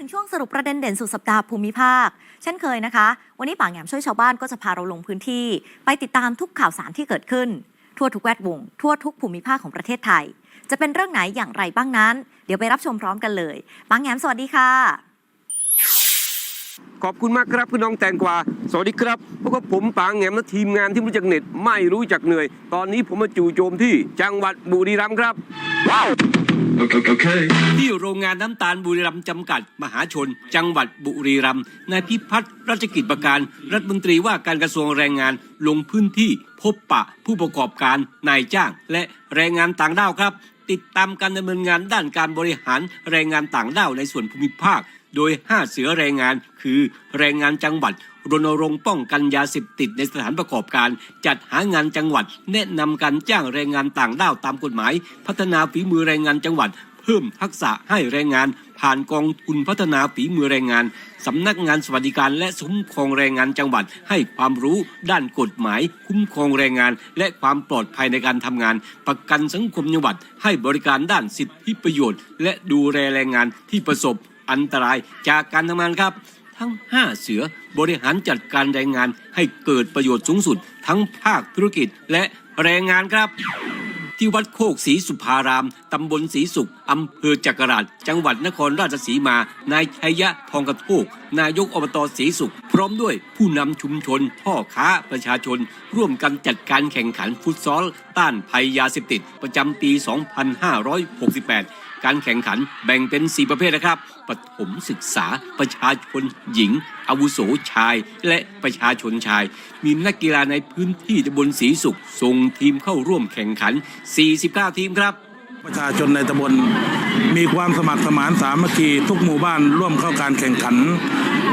ถึงช่วงสรุปประเด็นเด่นสุดสัปดาห์ภูมิภาค เช่นเคยนะคะ วันนี้ป่างแหยมช่วยชาวบ้านก็จะพาเราลงพื้นที่ ไปติดตามทุกข่าวสารที่เกิดขึ้น ทั่วทุกแวดวง ทั่วทุกภูมิภาคของประเทศไทย จะเป็นเรื่องไหนอย่างไรบ้างนั้น เดี๋ยวไปรับชมพร้อมกันเลยป่างแหยมสวัสดีค่ะ ขอบคุณมากครับคุณน้องแตงกวา สวัสดีครับพวกบผมปางแงมและทีมงานที่รู้จักเหน็ดไม่รู้จักเหนื่อย ตอนนี้ผมมาจู่โจมที่จังหวัดบุรีรัมย์ครับ ที่โรงงานน้ำตาลบุรีรัมย์จำกัด มหาชน จังหวัดบุรีรัมย์นายพิพัฒน์รัชกิจประการ รัฐมนตรีว่าการกระทรวงแรงงานลงพื้นที่พบปะผู้ประกอบการนายจ้าง และแรงงานต่างด้าวครับ ติดตามการดำเนินงานด้านการบริหารแรงงานต่างด้าวในส่วนภูมิภาค โดย 5 เสือแรงงาน คือแรงงานจังหวัด รณรงค์ป้องกันยาเสพติดในสถานประกอบการ จัดหางานจังหวัด แนะนำการจ้างแรงงานต่างด้าวตามกฎหมาย พัฒนาฝีมือแรงงานจังหวัด เพิ่มทักษะให้แรงงาน ผ่านกองทุนพัฒนาฝีมือแรงงานสำนักงานสวัสดิการและคุ้มครองแรงงานจังหวัด ให้ความรู้ด้านกฎหมาย คุ้มครองแรงงาน และความปลอดภัยในการทำงาน ประกันสังคมจังหวัด ให้บริการด้านสิทธิประโยชน์ และดูแลแรงงานที่ประสบอันตรายจากการทำงานครับ ทั้ง 5 เสือบริหารจัดการแรงงานให้เกิดประโยชน์สูงสุด ทั้งภาคธุรกิจและแรงงานครับ ที่วัดโคกศรีสุภาราม ตำบลศรีสุข อำเภอจักราช จังหวัดนครราชสีมา นายชัยยะทองกระโทก นายกอบตศรีสุข พร้อมด้วยผู้นำชุมชน พ่อค้าประชาชน ร่วมกันจัดการแข่งขันฟุตซอล ต้านภัยยาเสพติด ประจำปี 2568 การแข่งขันแบ่งเป็น 4 ประเภทนะครับปฐมศึกษาประชาชนหญิง อาวุโสชาย และประชาชนชาย มีนักกีฬาในพื้นที่ตำบลศรีสุขส่งทีมเข้าร่วมแข่งขัน 49 ทีมครับ ประชาชนในตำบลมีความสมัครสมานสามัคคีทุกหมู่บ้านร่วมเข้าการแข่งขัน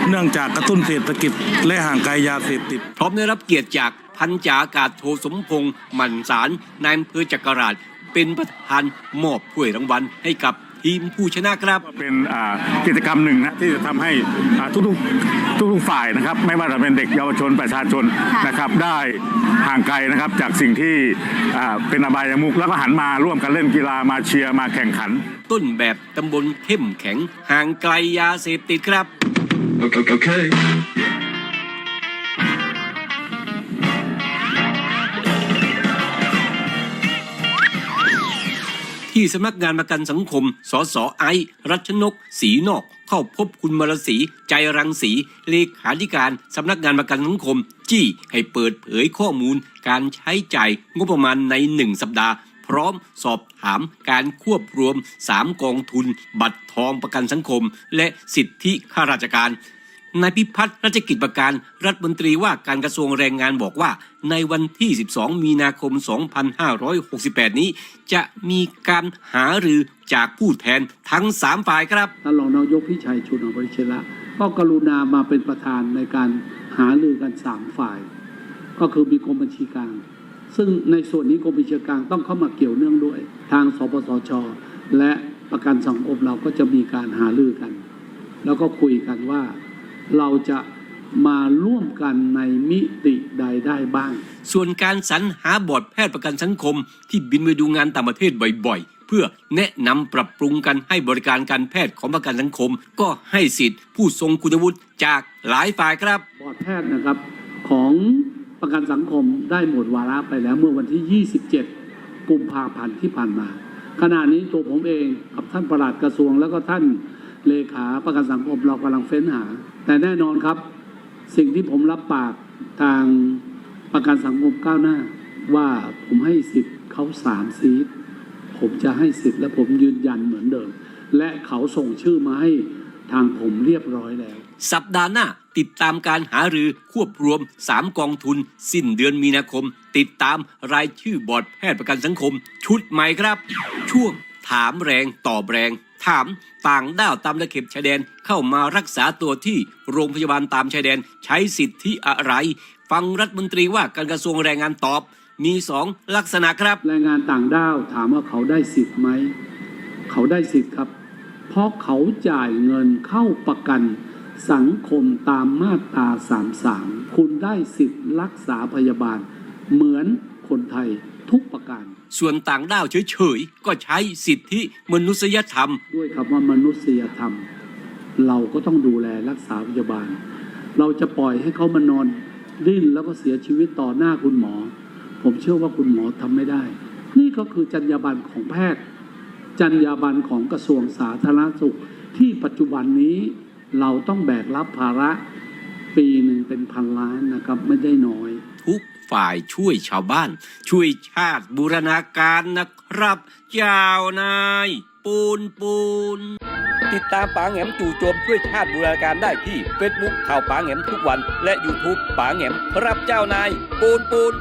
เนื่องจากกระตุ้นเศรษฐกิจและห่างไกลยาเสพติด พร้อมได้รับเกียรติจากพันจาอากาศโทสมพงษ์หมันสารนายอำเภอจักราช เป็นประธานมอบถ้วยรางวัลให้กับทีมผู้ชนะครับ เป็นอ่ากิจกรรมหนึ่งนะที่จะทำให้อ่าทุกๆทุกๆฝ่ายนะครับ ไม่ว่าจะเป็นเด็กเยาวชนประชาชนนะครับ ได้ห่างไกลนะครับจากสิ่งที่อ่าเป็นอบายมุกแล้วก็หันมาร่วมกันเล่นกีฬามาเชียร์มาแข่งขัน ต้นแบบตำบลเข้มแข็งห่างไกลยาเสพติดครับ Okay, okay. ที่สำนักงานประกันสังคม สสไอรัชนกศรีนอก เข้าพบคุณมรศรีใจรังสี เลขาธิการสำนักงานประกันสังคม จี้ให้เปิดเผยข้อมูล การใช้จ่ายงบประมาณในหนึ่งสัปดาห์ พร้อมสอบถามการควบรวม 3 กองทุน บัตรทองประกันสังคม และสิทธิข้าราชการ นายพิพัฒน์รัชกิจประการรัฐมนตรีว่าการกระทรวงแรงงานบอกว่า ในวันที่ 12 มีนาคม 2568 นี้ จะมีการหารือจากผู้แทนทั้ง 3 ฝ่ายครับท่านรองนายกพิชัยชุนบริชละก็กรุณามาเป็นประธานในการหารือกันสามฝ่าย ก็คือมีกรมบัญชีกลาง ซึ่งในส่วนนี้กรมบัญชีกลางต้องเข้ามาเกี่ยวเนื่องด้วย ทางสปสช และประกันสังคมเราก็จะมีการหารือกัน แล้วก็คุยกันว่า เราจะมาร่วมกันในมิติใดได้บ้าง ส่วนการสรรหาบอร์ดแพทย์ประกันสังคม ที่บินไปดูงานต่างประเทศบ่อยๆ เพื่อแนะนำปรับปรุงกันให้บริการการแพทย์ของประกันสังคม ก็ให้สิทธิ์ผู้ทรงคุณวุฒิจากหลายฝ่ายครับ บอร์ดแพทย์นะครับของประกันสังคมได้หมดวาระไปแล้วเมื่อวันที่ 27 กุมภาพันธ์ที่ผ่านมา ขณะนี้ตัวผมเองกับท่านประหลัดกระทรวงแล้วก็ท่าน เลขาประกันสังคมเรากำลังเฟ้นหา แต่แน่นอนครับ สิ่งที่ผมรับปากทางประกันสังคมก้าวหน้า ว่าผมให้สิทธิ์เขาสามซีทผมจะให้สิทธิ์และผมยืนยันเหมือนเดิม และเขาส่งชื่อมาให้ทางผมเรียบร้อยแล้ว สัปดาห์หน้าติดตามการหารือควบรวม 3 กองทุน สิ้นเดือนมีนาคม ติดตามรายชื่อบอร์ดแพทย์ประกันสังคม ชุดใหม่ครับ ช่วง ถามแรงตอบแรง ถามต่างด้าวตามตะเข็บชายแดนเข้ามารักษาตัวที่โรงพยาบาลตามชายแดน ใช้สิทธิอะไร ฟังรัฐมนตรีว่าการกระทรวงแรงงานตอบ มีสองลักษณะครับ แรงงานต่างด้าวถามว่าเขาได้สิทธิ์ไหม เขาได้สิทธิ์ครับ เพราะเขาจ่ายเงินเข้าประกันสังคมตามมาตรา 33 คุณได้สิทธิ์รักษาพยาบาล เหมือนคนไทย ทุกประการ ส่วนต่างด้าวเฉยๆ ก็ใช้สิทธิมนุษยธรรม ด้วยคำว่ามนุษยธรรม เราก็ต้องดูแลรักษาพยาบาล เราจะปล่อยให้เขามานอนดิ้นแล้วก็เสียชีวิตต่อหน้าคุณหมอ ผมเชื่อว่าคุณหมอทำไม่ได้ นี่ก็คือจรรยาบรรณของแพทย์ จรรยาบรรณของกระทรวงสาธารณสุข ที่ปัจจุบันนี้เราต้องแบกรับภาระปีหนึ่งเป็นพันล้านนะครับไม่ได้น้อย ทุกฝ่ายช่วยชาวบ้าน ช่วยชาติบูรณาการนะครับ เจ้านาย ปูนปูน ติดตามป๋าแหมจู่โจมช่วยชาติบูรณาการได้ที่เฟซบุ๊กข่าวป๋าแหมทุกวัน และ YouTube ป๋าแหมครับเจ้านาย ปูนปูน